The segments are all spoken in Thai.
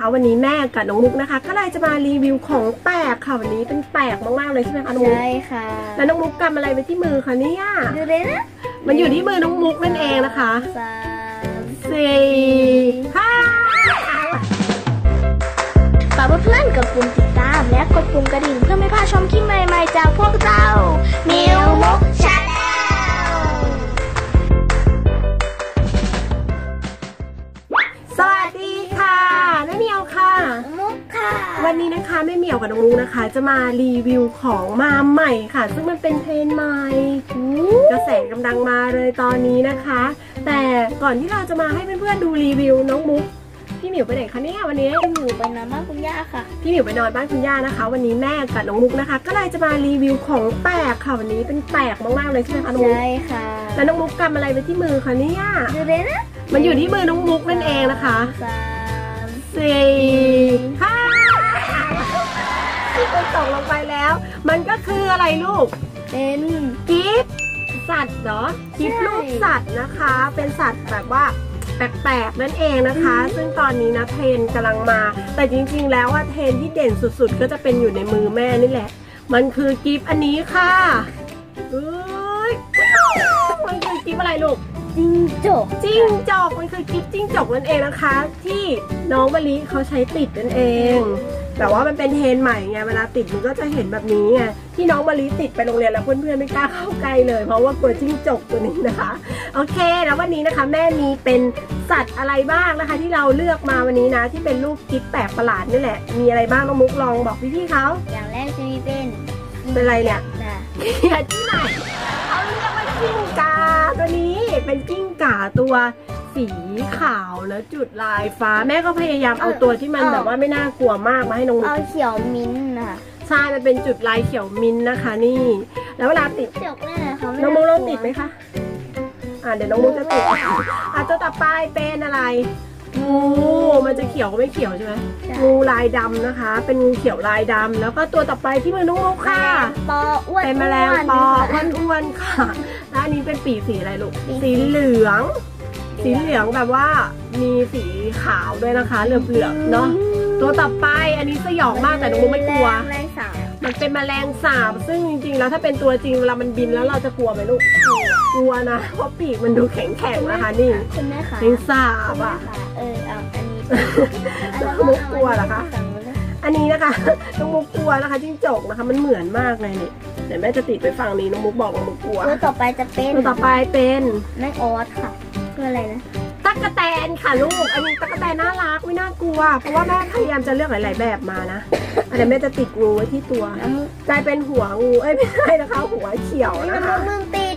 ค่ะวันนี้แม่กับน้องมุกนะคะ ก็เลยจะมารีวิวของแปลกค่ะวันนี้เป็นแปลกมากๆเลยใช่ไหมคะน้องมุกใช่ค่ะ แล้วน้องมุกกำอะไรไว้ที่มือคะเนี่ยดูเลยนะมันอยู่ที่มือน้องมุกนั่นเองนะคะสามสี่ห้าฝากเพื่อนๆกดปุ่มติดตามและกดปุ่มกระดิ่งเพื่อไม่พลาดชมคลิปใหม่ๆจากพวกเรามิวมุก วันนี้นะคะแม่เหมียวกับน้องมุกนะคะ จะมารีวิวของมาใหม่ค่ะ ซึ่งมันเป็นเทรนด์ใหม่กระแสกำลังมาเลยตอนนี้นะคะ แต่ก่อนที่เราจะมาให้เพื่อนๆดูรีวิวน้องมุกพี่หมิวไปไหนคะเนี่ยวันนี้หนูไปนอนบ้านคุณย่าค่ะพี่หมิวไปนอนบ้านคุณย่านะคะ วันนี้แม่กับน้องมุกนะคะ ก็เลยจะมารีวิวของแปลกค่ะวันนี้เป็นแปลกมากๆเลยใช่ไหมคะน้องมุกใช่ค่ะแล้วน้องมุกกำอะไรไว้ที่มือคะเนี่ยดูเลยนะมันอยู่ที่มือน้องมุกนั่นเองนะคะส มันตกลงไปแล้ว มันก็คืออะไรลูก เป็นกิฟต์สัตว์เหรอกิฟต์ใช่ลูกสัตว์นะคะ เป็นสัตว์แบบว่าแปลกๆนั่นเองนะคะ ซึ่งตอนนี้นะเทรนด์กำลังมา แต่จริงๆ แล้วว่าเทรนด์ที่เด่นสุดๆ ก็จะเป็นอยู่ในมือแม่นี่แหละ มันคือกิฟต์อันนี้ค่ะเอ้ยมันคือกิฟต์อะไรลูกจิงจกจิ้งจอกมันคือกิฟต์จิ้งจกนั่นเองนะคะ ที่น้องมะลิเขาใช้ติดนั่นเอง แต่ว่ามันเป็นเทรนด์ใหม่ไงเวลาติดมันก็จะเห็นแบบนี้ไงที่น้องมะลิติดไปโรงเรียนแล้วเพื่อนๆไม่กล้าเข้าใกล้เลยเพราะว่ากลัวจิ้งจกตัวนี้นะคะโอเค แล้ววันนี้นะคะ แม่มีเป็นสัตว์อะไรบ้างนะคะ ที่เราเลือกมาวันนี้นะ ที่เป็นรูปกิฟต์แปลกประหลาดนี่แหละ มีอะไรบ้างน้องมุกลองบอกพี่ๆเขาอย่างแรกจะมีเป็นเป็นอะไรเนี่ยนะเขียนที่ไหนเขาเรียกว่ากิ้งกาตัวนี้เป็นกิ้งก่าตัว สีขาวแล้วจุดลายฟ้าแม่ก็พยายามเอาตัวที่มันแบบว่าไม่น่ากลัวมากมาให้น้องมุเอากเขียวมิ้นท์นะคะใช่มันเป็นจุดลายเขียวมิ้นท์นะคะ นี่ แล้วเวลาติดจกเนี่ยเขาไม่น้องมุกลองากลัวติดไหมคะ อ่าเดี๋ยวน้องมุกจะติดอะตัวต่อไปเป็นอะไร งู มันจะเขียวก็ไม่เขียวใช่ไหมใช่งูลายดำนะคะ เป็นงูเขียวลายดำแล้วก็ตัวต่อไปที่มือน้องมุกค่ะ ปออ้วนเป็นแมลงปออ้วนๆค่ะ แล้วอันนี้เป็นปีกสีอะไรลูก สีเหลือง สีเหลืองแบบว่ามีสีขาวด้วยนะคะเหลืองๆเนาะตัวต่อไปอันนี้สยองมากแต่น้องมุกไม่กลัว แมลงสาบมันเป็นแมลงสาบ ซึ่งจริงๆแล้วถ้าเป็นตัวจริงเวลามันบินแล้วเราจะกลัวไหมลูกกลัวนะเพราะปีกมันดูแข็งๆนะคะนี่คุณแม่ขาแมลงสาคุบณแม่อะขาเออเอาอันนี้น้องมุกกลัวเหรอคะฝั่งนู้นนะอันนี้นะคะน้องมุกกลัวนะคะจิ้งจกนะคะ มันเหมือนมากเลยนี่เดี๋ยวแม่จะติดไปฝั่งนี้น้องมุกบอกน้องมุกกลัวตัวต่อไปจะเป็นตัวต่อไปเป็นแม่ออสค่ะ คืออะไรนะตั๊กแตนค่ะลูก อันนี้ตั๊กแตนน่ารักไม่น่ากลัว เพราะว่าแม่พยายามจะเลือกหลาย ๆ แบบมานะอันนี้แม่จะติดงูไว้ที่ตัวน้ำมูกกลายเป็นหัวงูเอ้ยไม่ใช่นะคะ หัวเขียวนะคะน้ำมูกติด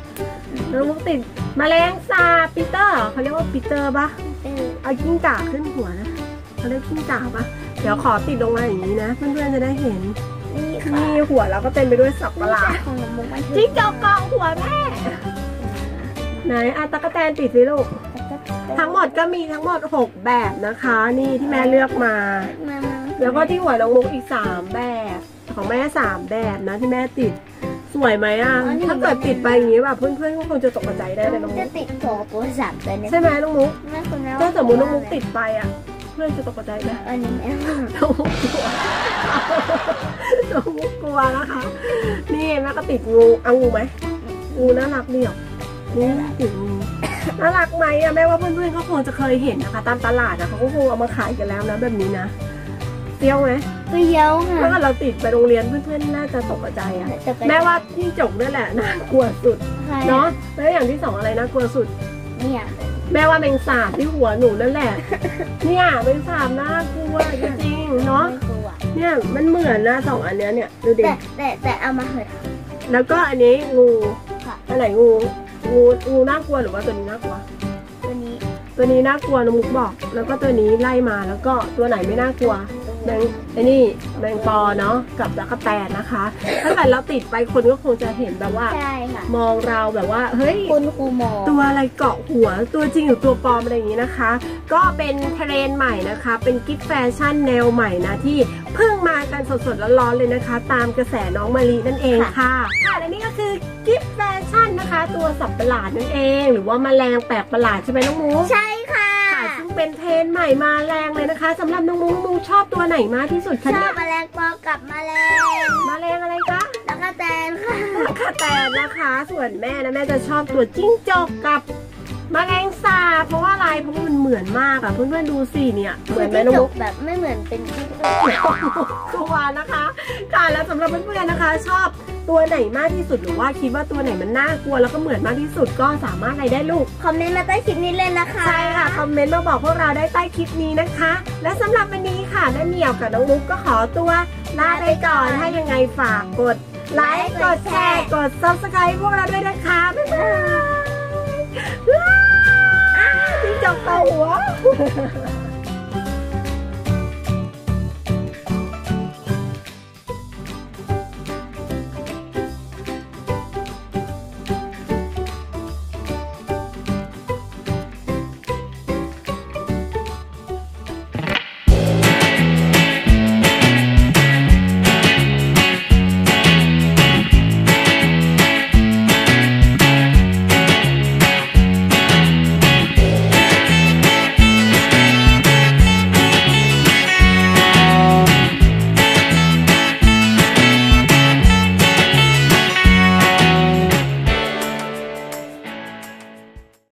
แล้วมุกติดแมลงสาบปีเตอร์เหรอเขาเรียกว่าปีเตอร์ปะเออเอากิ้งก่าขึ้นหัวนะเขาเรียกกิ้งก่าปะเดี๋ยวขอติดลงมาอย่างนี้นะเพื่อนๆจะได้เห็นนี่ค่ะนี่หัวเราก็เต็มไปด้วยสับประหลาดของน้ำมูกมันคือจิ้งจกเกาะหัวแม่ ไหนอะตั๊กแตนติดสิลูก ทั้งหมดก็มีทั้งหมด 6 แบบนะคะ นี่ที่แม่เลือกมามา มาแล้วก็ที่หัวน้องมุกอีก 3 แบบ ของแม่ 3 แบบนะที่แม่ติด สวยไหมอะ ถ้าเกิดติดไปอย่างนี้แบบเพื่อนๆก็คงจะตกใจได้เลยน้องมุจะกติดสองตัวสามตัวเนี่ยใช่ไหมน้องมุกแม่คุณแม่ถ้าสมมติน้องมุกติดไปอะ เพื่อนจะตกใจไหมอันนี้แม่น้องมุกกลัวน้องมุกกลัวนะคะ นี่แม่ก็ติดงูเอางูไหมงูน่ารักเดียว นี่ติดงูน่ารักไหมอะแม่ว่าเพื่อนๆก็คงจะเคยเห็นนะคะ ตามตลาดอะเขาก็คงเอามาขายกันแล้วนะแบบนี้นะเปรี้ยวไหมเปรี้ยวค่ะถ้าเกิดเราติดไปโรงเรียนเพื่อนๆน่าจะตกใจอะแม่ว่าที่จกนั่นแหละน่ากลัวสุดเนาะเนาะแล้วอย่างที่สองอะไรน่ากลัวสุด เนี่ยแม่ว่าแมงสาบที่หัวหนูนั่นแหละ เนี่ยแมงสาบน่ากลัวจริงๆเนาะไม่กลัวเนี่ยมันเหมือนนะสองอันเนี้ยเนี่ยดูดิแต่แต่แต่เอามาเถอะ แล้วก็อันนี้งูค่ะ อันไหนงู งูงูน่ากลัวหรือว่าตัวนี้น่ากลัว ตัวนี้ตัวนี้น่ากลัวน้องมุกบอก แล้วก็ตัวนี้ไล่มาแล้วก็ตัวไหนไม่น่ากลัวแมงไอ้นี่แมงปอเนาะกับตะกแตนนะคะ ถ้าเกิดเราติดไปคนก็คงจะเห็นแบบว่า ใช่ค่ะ มองเราแบบว่า เฮ้ย คุณครูหมอตัวอะไรเกาะหัวตัวจริงหรือตัวปลอมอะไรอย่างนี้นะคะ ก็เป็นเทรนด์ใหม่นะคะ เป็นกิฟต์แฟชั่นแนวใหม่นะที่เพิ่งมากันสดๆร้อนๆเลยนะคะ ตามกระแสน้องมารีนั่นเองค่ะ ค่ะและนี่ก็คือกิฟต์แฟ ชั่นนะคะตัวสับประหลาดนั่นเอง หรือว่าแมลงแปลกประหลาดใช่ไหมน้องมูใช่ค่ะ ค่ะซึ่งเป็นเทรนด์ใหม่มาแรงเลยนะคะสำหรับน้องมุ้งมุ้งชอบตัวไหนมากที่สุดชคะอเนี่บยแมลงปอกับแมลงมาแรงอะไรคะแล้วก็แตนค่ะ ค่ะแต่นะคะส่วนแม่นะแม่จะชอบตัวจิ้งจกกับ แมลงสาบเพราะว่าอะไรเพราะว่ามันเหมือนมากอะเพื่อนๆดูสิเนี่ยเหมือนไหมน้องจมุกกแบบไม่เหมือนเป็นที่ตัวนะคะ ค่ะแล้วสำหรับเพื่อนๆนะคะ ชอบตัวไหนมากที่สุดหรือว่าคิดว่าตัวไหนมันน่ากลัวแล้วก็เหมือนมากที่สุดก็สามารถอะไรได้ลูก คอมเมนต์มาใต้คลิปนี้เลยนะคะ ใช่ค่ะ คอมเมนต์มาบอกพวกเราได้ใต้คลิปนี้นะคะ และสำหรับวันนี้ค่ะแม่เหมียวกับน้องมุกก็ขอตัวลาไปก่อนถ้ายังไงฝากกดไลค์กดแชร์กด subscribe พวกเราด้วยนะคะบ๊ายบาย อ้า